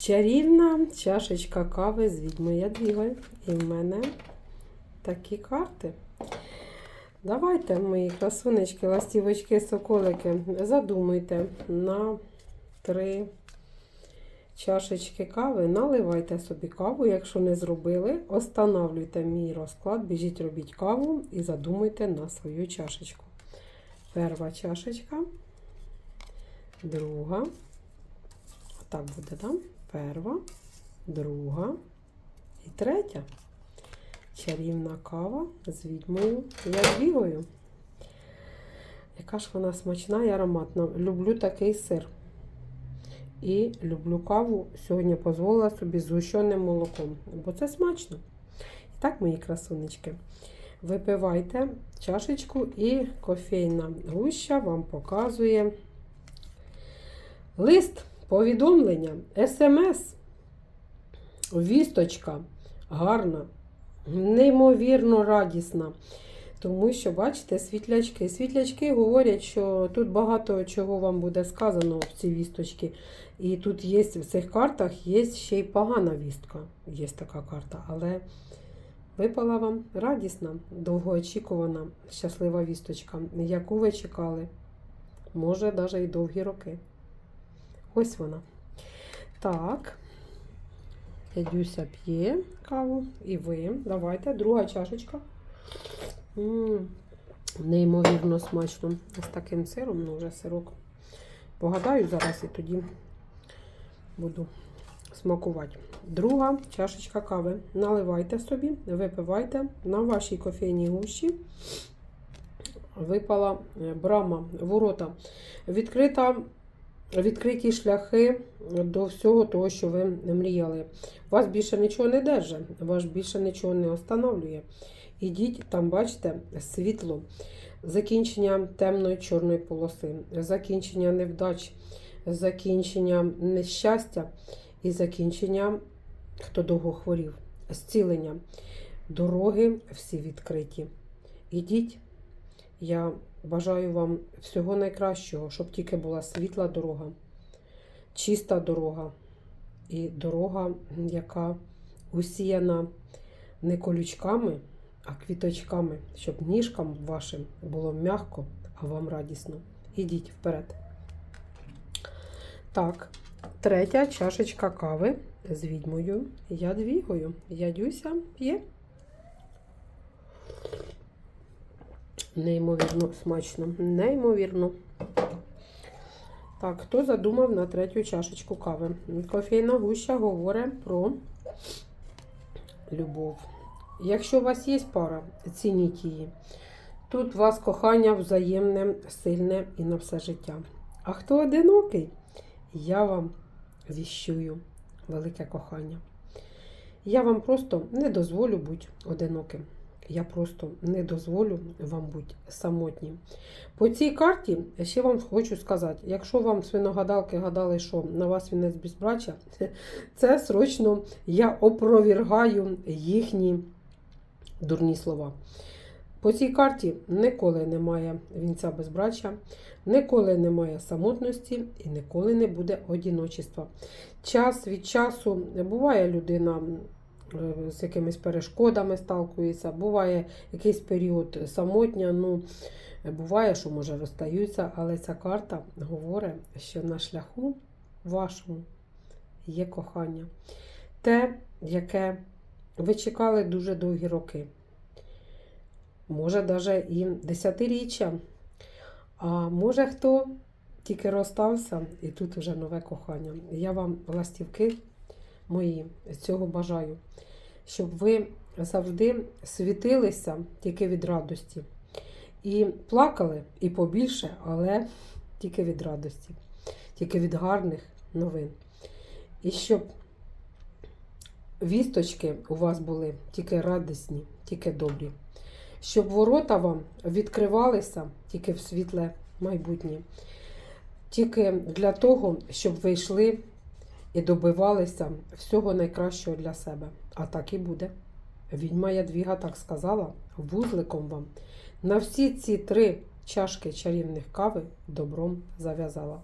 Чарівна чашечка кави з відьмою Ядвігою. І в мене такі карти. Давайте, мої красунечки, ластівочки, соколики, задумуйте на три чашечки кави. Наливайте собі каву, якщо не зробили, останавлюйте мій розклад, біжіть, робіть каву і задумуйте на свою чашечку. Перша чашечка, друга. Так буде, так? Перша, друга і третя. Чарівна кава з відьмою Ядвігою. Яка ж вона смачна і ароматна. Люблю такий сир. І люблю каву. Сьогодні дозволила собі з згущеним молоком. Бо це смачно. І так, мої красунечки. Випивайте чашечку і кофейна гуща вам показує лист, повідомлення, смс, вісточка гарна, неймовірно радісна. Тому що, бачите, світлячки. Світлячки говорять, що тут багато чого вам буде сказано в цій вісточці. І тут є в цих картах є ще й погана вістка. Є така карта, але випала вам радісна, довгоочікувана, щаслива вісточка, яку ви чекали. Може, навіть і довгі роки. Ось вона. Так. Дядюся п'є каву. І ви. Давайте, друга чашечка. М, Неймовірно смачно. З таким сиром, ну вже сирок. Погадаю зараз і тоді буду смакувати. Друга чашечка кави. Наливайте собі, випивайте на вашій кофейній гущі. Випала е, брама, ворота. Відкрита, відкриті шляхи до всього того, що ви мріяли. Вас більше нічого не держить, вас більше нічого не остановлює. Ідіть, там, бачите, світло, закінчення темної чорної полоси, закінчення невдач, закінчення нещастя і закінчення, хто довго хворів, зцілення. Дороги всі відкриті. Ідіть. Я бажаю вам всього найкращого, щоб тільки була світла дорога, чиста дорога і дорога, яка усіяна не колючками, а квіточками, щоб ніжкам вашим було м'яко, а вам радісно. Ідіть вперед. Так, третя чашечка кави з відьмою Я Ядвігою. Ядюся п'є. Неймовірно смачно. Неймовірно. Так, хто задумав на третю чашечку кави? Кофейна гуща говорить про любов. Якщо у вас є пара, цініть її. Тут у вас кохання взаємне, сильне і на все життя. А хто одинокий, я вам віщую велике кохання. Я вам просто не дозволю бути одиноким. Я просто не дозволю вам бути самотнім. По цій карті ще вам хочу сказати: якщо вам свиногадалки гадали, що на вас вінець безбрачя, це срочно я опровергаю їхні дурні слова. По цій карті ніколи немає вінця безбрачя, ніколи немає самотності і ніколи не буде одіночества. Час від часу буває людина з якимись перешкодами сталкується, буває якийсь період самотня. Ну, буває, що може розстаються, але ця карта говорить, що на шляху вашому є кохання. Те, яке ви чекали дуже довгі роки може навіть і десятиріччя. А може хто тільки розстався, і тут вже нове кохання. Я вам, ластівки мої, цього бажаю, щоб ви завжди світилися тільки від радості. І плакали і побільше, але тільки від радості, тільки від гарних новин. І щоб вісточки у вас були тільки радісні, тільки добрі щоб ворота вам відкривалися тільки в світле майбутнє, тільки для того, щоб ви йшли і добивалися всього найкращого для себе. А так і буде. Відьма Ядвіга так сказала, вузликом вам на всі ці три чашки чарівних кави добром зав'язала.